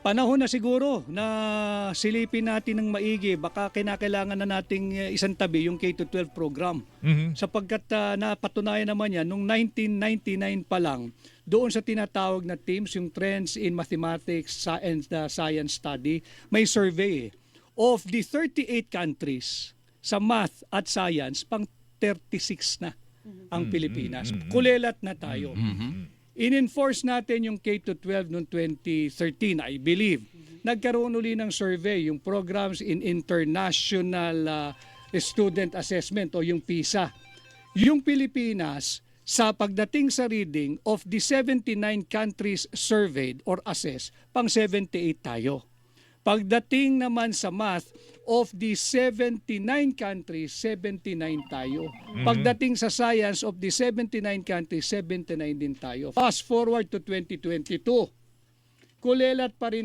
Panahon na siguro na silipin natin ng maigi. Baka kinakailangan na nating eh, isang tabi yung K-12 program. Mhm. Sapagkat ah, napatunayan naman yan, nung 1999 pa lang, doon sa tinatawag na teams, yung Trends in Mathematics and uh, Science Study, may survey eh. Of the 38 countries sa math at science, pang 36 na ang Pilipinas. Kulelat na tayo. In-enforce natin yung K-12 noong 2013, I believe. Nagkaroon uli ng survey, yung programs in international uh, student assessment o yung PISA. Yung Pilipinas, sa pagdating sa reading of the 79 countries surveyed or assessed, pang 78 tayo. Pagdating naman sa math, of the 79 countries, 79 tayo. Pagdating sa science, of the 79 countries, 79 din tayo. Fast forward to 2022. Kulelat pa rin